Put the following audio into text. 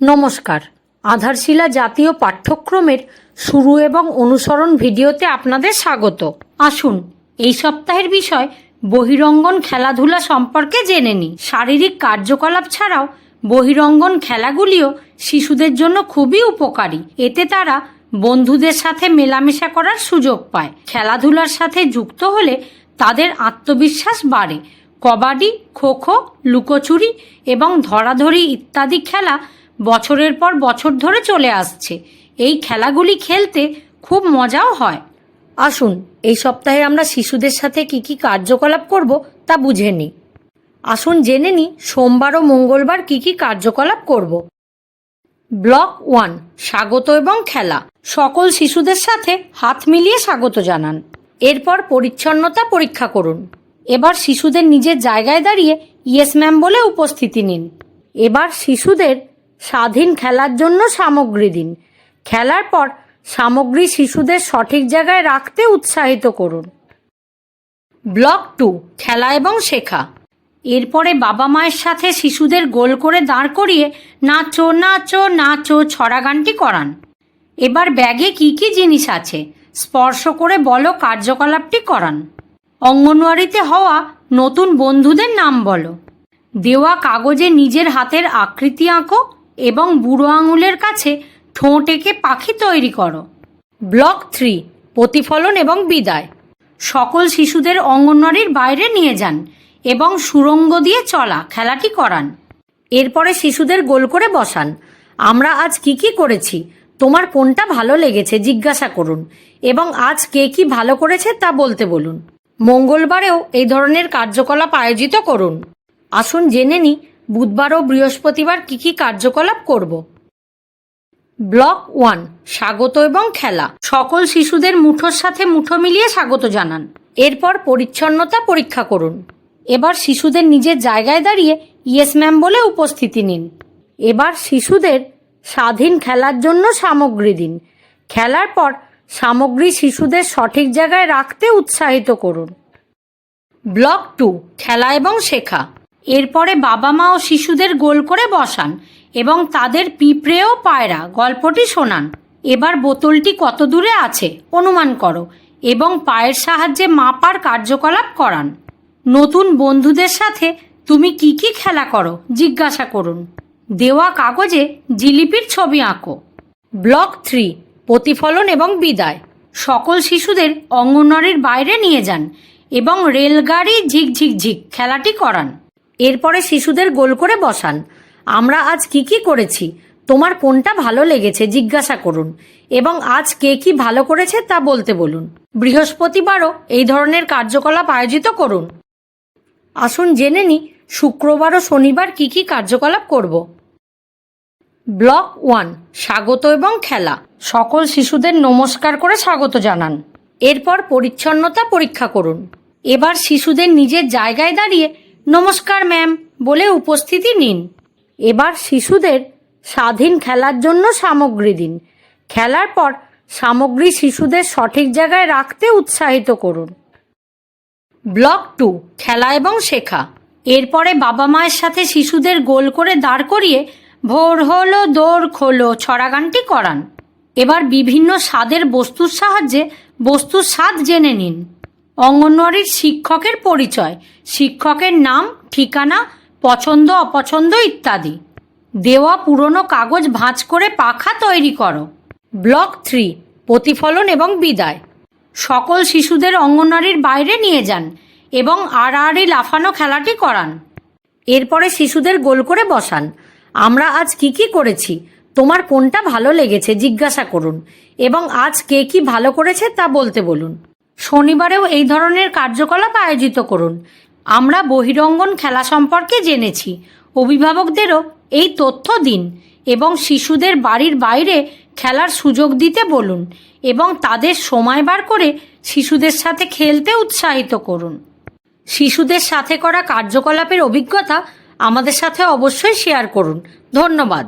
নমস্কার। আধারশিলা জাতীয় পাঠ্যক্রমের শুরু এবং অনুসরণ ভিডিওতে আপনাদের স্বাগত। আসুন, এই সপ্তাহের বিষয় বহিরঙ্গন খেলাধুলা সম্পর্কে জেনে নিই। শারীরিক কার্যকলাপ ছাড়াও বহিরঙ্গন খেলাগুলিও শিশুদের জন্য খুবই উপকারী। এতে তারা বন্ধুদের সাথে মেলামেশা করার সুযোগ পায়। খেলাধুলার সাথে যুক্ত হলে তাদের আত্মবিশ্বাস বাড়ে। কবাডি, খোখো, লুকোচুরি এবং ধরাধরি ইত্যাদি খেলা বছরের পর বছর ধরে চলে আসছে। এই খেলাগুলি খেলতে খুব মজাও হয়। আসুন, এই সপ্তাহে আমরা শিশুদের সাথে কি কি কার্যকলাপ করব তা বুঝে নিই। আসুন জেনে নিই সোমবার ও মঙ্গলবার কি কি কার্যকলাপ করব। ব্লক ওয়ান, স্বাগত এবং খেলা। সকল শিশুদের সাথে হাত মিলিয়ে স্বাগত জানান। এরপর পরিচ্ছন্নতা পরীক্ষা করুন। এবার শিশুদের নিজের জায়গায় দাঁড়িয়ে ইয়েস ম্যাম বলে উপস্থিতি নিন। এবার শিশুদের স্বাধীন খেলার জন্য সামগ্রী দিন। খেলার পর সামগ্রী শিশুদের সঠিক জায়গায় রাখতে উৎসাহিত করুন। ব্লক টু, খেলা এবং শেখা। এরপরে বাবা মায়ের সাথে শিশুদের গোল করে দাঁড় করিয়ে নাচো নাচো নাচো ছড়া গানটি করান। এবার ব্যাগে কি কি জিনিস আছে? স্পর্শ করে বলো কার্যকলাপটি করান। অঙ্গনওয়াড়িতে হওয়া নতুন বন্ধুদের নাম বলো। দেওয়া কাগজে নিজের হাতের আকৃতি আঁকো। এবং বুড়ো আঙুলের কাছে ঠোঁট এঁকে পাখি তৈরি করো। ব্লক থ্রি, প্রতিফলন এবং বিদায়। সকল শিশুদের অঙ্গনওয়াড়ির বাইরে নিয়ে যান এবং সুরঙ্গ দিয়ে চলা, খেলাটি করান। এরপরে শিশুদের গোল করে বসান। আমরা আজ কি কি করেছি? তোমার কোনটা ভালো লেগেছে জিজ্ঞাসা করুন এবং আজ কে কি ভালো করেছে তা বলতে বলুন। মঙ্গলবারেও এই ধরনের কার্যকলাপ আয়োজিত করুন। আসুন জেনে নি বুধবার ও বৃহস্পতিবার কি কি কার্যকলাপ করব? ব্লক ওয়ান, স্বাগত এবং খেলা। সকল শিশুদের মুঠোর সাথে মুঠো মিলিয়ে স্বাগত জানান। এরপর পরিচ্ছন্নতা পরীক্ষা করুন। এবার শিশুদের নিজের জায়গায় দাঁড়িয়ে ইয়েস ম্যাম বলে উপস্থিতি নিন। এবার শিশুদের স্বাধীন খেলার জন্য সামগ্রী দিন। খেলার পর সামগ্রী শিশুদের সঠিক জায়গায় রাখতে উৎসাহিত করুন। ব্লক টু, খেলা এবং শেখা। এরপরে বাবা মা ও শিশুদের গোল করে বসান এবং তাদের পিঁপড়েও পায়রা গল্পটি শোনান। এবার বোতলটি কত দূরে আছে অনুমান করো এবং পায়ের সাহায্যে মাপার কার্যকলাপ করান। নতুন বন্ধুদের সাথে তুমি কি কি খেলা করো জিজ্ঞাসা করুন। দেওয়া কাগজে জিলিপির ছবি আঁকো। ব্লক থ্রি, প্রতিফলন এবং বিদায়। সকল শিশুদের অঙ্গনওয়াড়ির বাইরে নিয়ে যান এবং রেলগাড়ি ঝিকঝিক ঝিক খেলাটি করান। এরপরে শিশুদের গোল করে বসান। আমরা আজ কি কি করেছি? তোমার কোনটা ভালো লেগেছে জিজ্ঞাসা করুন। এবং আজ কে কি ভালো করেছে তা বলতে বলুন। বৃহস্পতিবারও এই ধরনের কার্যকলাপ আয়োজিত করুন। আসুন জেনে নি শুক্রবার ও শনিবার কি কি কার্যকলাপ করব। ব্লক ওয়ান, স্বাগত এবং খেলা। সকল শিশুদের নমস্কার করে স্বাগত জানান। এরপর পরিচ্ছন্নতা পরীক্ষা করুন। এবার শিশুদের নিজের জায়গায় দাঁড়িয়ে নমস্কার, ম্যাম, বলে উপস্থিতি নিন। এবার শিশুদের স্বাধীন খেলার জন্য সামগ্রী দিন। খেলার পর সামগ্রী শিশুদের সঠিক জায়গায় রাখতে উৎসাহিত করুন। ব্লক টু, খেলা এবং শেখা। এরপরে বাবা মায়ের সাথে শিশুদের গোল করে দাঁড় করিয়ে ভোর হলো, দৌড় খোলো ছড়া গানটি করান। এবার বিভিন্ন স্বাদের বস্তুর সাহায্যে বস্তুর স্বাদ জেনে নিন। অঙ্গনওয়াড়ির শিক্ষকের পরিচয়, শিক্ষকের নাম, ঠিকানা, পছন্দ, অপছন্দ ইত্যাদি। দেওয়া পুরনো কাগজ ভাঁজ করে পাখা তৈরি করো। ব্লক থ্রি, প্রতিফলন এবং বিদায়। সকল শিশুদের অঙ্গনওয়াড়ির বাইরে নিয়ে যান এবং আর আড়াআড়ি লাফানো খেলাটি করান। এরপরে শিশুদের গোল করে বসান। আমরা আজ কি কি করেছি? তোমার কোনটা ভালো লেগেছে জিজ্ঞাসা করুন এবং আজ কে কি ভালো করেছে তা বলতে বলুন। শনিবারেও এই ধরনের কার্যকলাপ আয়োজিত করুন। আমরা বহিরঙ্গন খেলা সম্পর্কে জেনেছি। অভিভাবকদেরও এই তথ্য দিন এবং শিশুদের বাড়ির বাইরে খেলার সুযোগ দিতে বলুন এবং তাদের সময় বার করে শিশুদের সাথে খেলতে উৎসাহিত করুন। শিশুদের সাথে করা কার্যকলাপের অভিজ্ঞতা আমাদের সাথে অবশ্যই শেয়ার করুন। ধন্যবাদ।